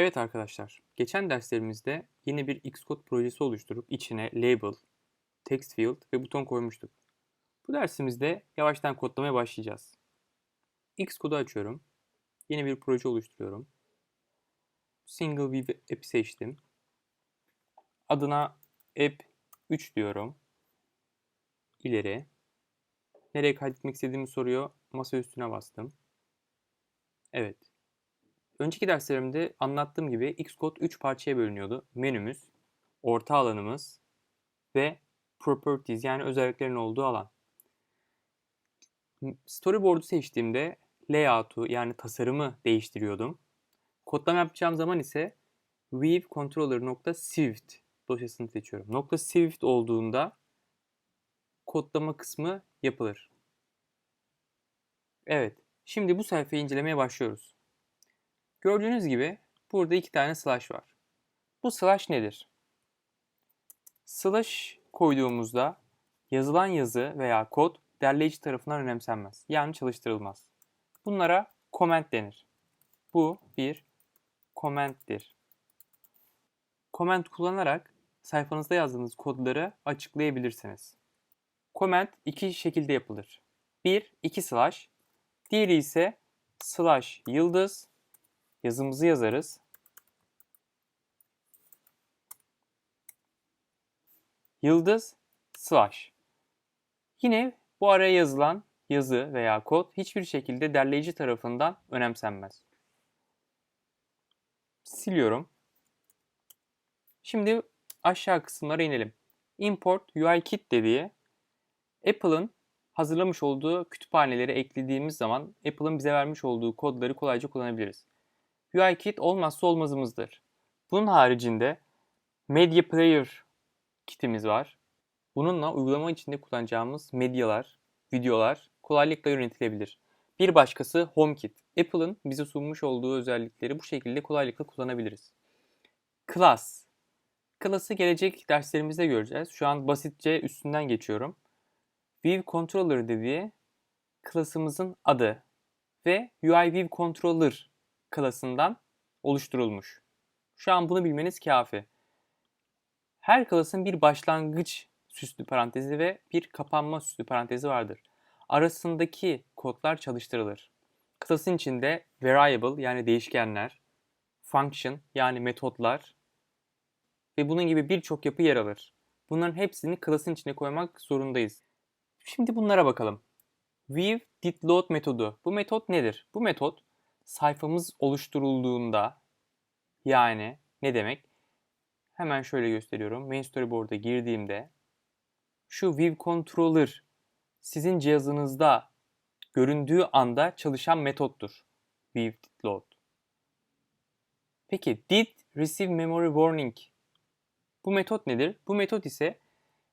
Evet arkadaşlar, geçen derslerimizde yeni bir Xcode projesi oluşturup içine label, text field ve buton koymuştuk. Bu dersimizde yavaştan kodlamaya başlayacağız. Xcode'u açıyorum. Yeni bir proje oluşturuyorum. Single view app'i seçtim. Adına app 3 diyorum. İleri. Nereye kaydetmek istediğimi soruyor. Masa üstüne bastım. Evet. Önceki derslerimde anlattığım gibi Xcode 3 parçaya bölünüyordu. Menümüz, orta alanımız ve properties yani özelliklerin olduğu alan. Storyboard'u seçtiğimde layout'u yani tasarımı değiştiriyordum. Kodlama yapacağım zaman ise Weave controller.swift dosyasını seçiyorum. Nokta .swift olduğunda kodlama kısmı yapılır. Evet, şimdi bu sayfayı incelemeye başlıyoruz. Gördüğünüz gibi burada iki tane slash var. Bu slash nedir? Slash koyduğumuzda yazılan yazı veya kod derleyici tarafından önemsenmez. Yani çalıştırılmaz. Bunlara comment denir. Bu bir comment'tir. Comment kullanarak sayfanızda yazdığınız kodları açıklayabilirsiniz. Comment iki şekilde yapılır. Bir, iki slash. Diğeri ise slash yıldız yazımızı yazarız. Yıldız slash. Yine bu araya yazılan yazı veya kod hiçbir şekilde derleyici tarafından önemsenmez. Siliyorum. Şimdi aşağı kısımlara inelim. Import UIKit dediği Apple'ın hazırlamış olduğu kütüphaneleri eklediğimiz zaman Apple'ın bize vermiş olduğu kodları kolayca kullanabiliriz. UIKit olmazsa olmazımızdır. Bunun haricinde Media Player kitimiz var. Bununla uygulama içinde kullanacağımız medyalar, videolar kolaylıkla yönetilebilir. Bir başkası HomeKit. Apple'ın bize sunmuş olduğu özellikleri bu şekilde kolaylıkla kullanabiliriz. Class. Class'ı gelecek derslerimizde göreceğiz. Şu an basitçe üstünden geçiyorum. View Controller dediği klasımızın adı ve UI View Controller klasından oluşturulmuş. Şu an bunu bilmeniz kafi. Her klasın bir başlangıç süslü parantezi ve bir kapanma süslü parantezi vardır. Arasındaki kodlar çalıştırılır. Klasın içinde variable yani değişkenler, function yani metotlar ve bunun gibi birçok yapı yer alır. Bunların hepsini klasın içine koymak zorundayız. Şimdi bunlara bakalım. View did load metodu. Bu metot nedir? Bu metot sayfamız oluşturulduğunda yani ne demek? Hemen şöyle gösteriyorum. Main Storyboard'a girdiğimde şu View Controller sizin cihazınızda göründüğü anda çalışan metottur. View did load. Peki did receive memory warning. Bu metot nedir? Bu metot ise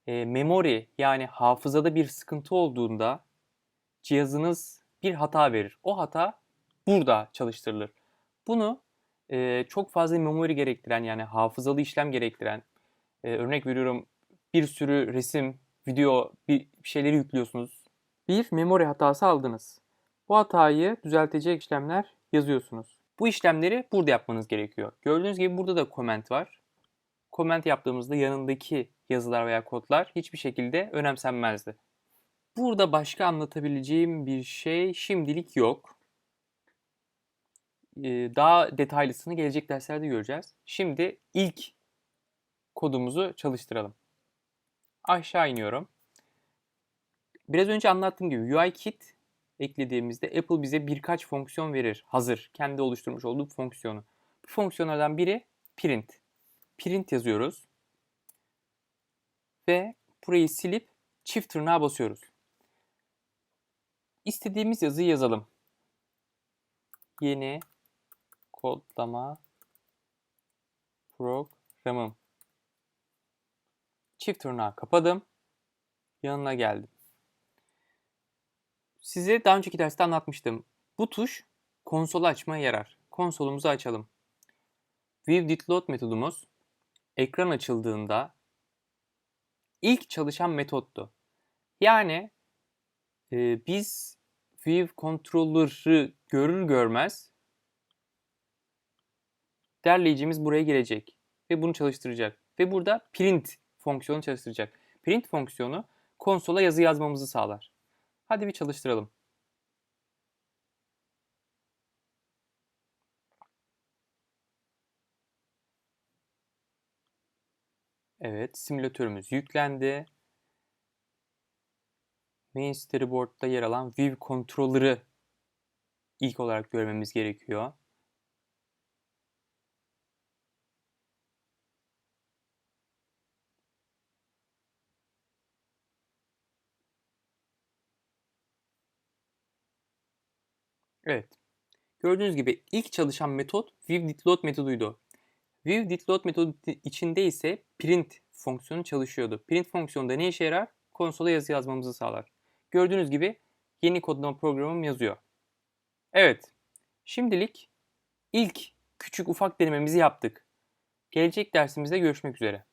e, memory yani hafızada bir sıkıntı olduğunda cihazınız bir hata verir. O hata burada çalıştırılır. Bunu e, çok fazla memory gerektiren yani hafızalı işlem gerektiren e, örnek veriyorum bir sürü resim, video bir şeyleri yüklüyorsunuz. Bir memory hatası aldınız. Bu hatayı düzeltecek işlemler yazıyorsunuz. Bu işlemleri burada yapmanız gerekiyor. Gördüğünüz gibi burada da comment var. Comment yaptığımızda yanındaki yazılar veya kodlar hiçbir şekilde önemsenmezdi. Burada başka anlatabileceğim bir şey şimdilik yok. Daha detaylısını gelecek derslerde göreceğiz. Şimdi ilk kodumuzu çalıştıralım. Aşağı iniyorum. Biraz önce anlattığım gibi UIKit eklediğimizde Apple bize birkaç fonksiyon verir. Hazır. Kendi oluşturmuş olduğu fonksiyonu. Bu fonksiyonlardan biri print. Print yazıyoruz. Ve burayı silip çift tırnağa basıyoruz. İstediğimiz yazıyı yazalım. Yeni kodlama programım. Çift tırnağı kapadım. Yanına geldim. Size daha önceki derste anlatmıştım. Bu tuş konsolu açmaya yarar. Konsolumuzu açalım. View did load metodumuz ekran açıldığında ilk çalışan metottu. Yani e, biz View Controller'ı görür görmez derleyicimiz buraya gelecek ve bunu çalıştıracak. Ve burada print fonksiyonu çalıştıracak. Print fonksiyonu konsola yazı yazmamızı sağlar. Hadi bir çalıştıralım. Evet, simülatörümüz yüklendi. Main storyboard'da yer alan View Controller'ı ilk olarak görmemiz gerekiyor. Evet. Gördüğünüz gibi ilk çalışan metot viewDidLoad metoduydu. ViewDidLoad metodu içinde ise print fonksiyonu çalışıyordu. Print fonksiyonu da ne işe yarar? Konsola yazı yazmamızı sağlar. Gördüğünüz gibi yeni kodlama programım yazıyor. Evet. Şimdilik ilk küçük ufak denememizi yaptık. Gelecek dersimizde görüşmek üzere.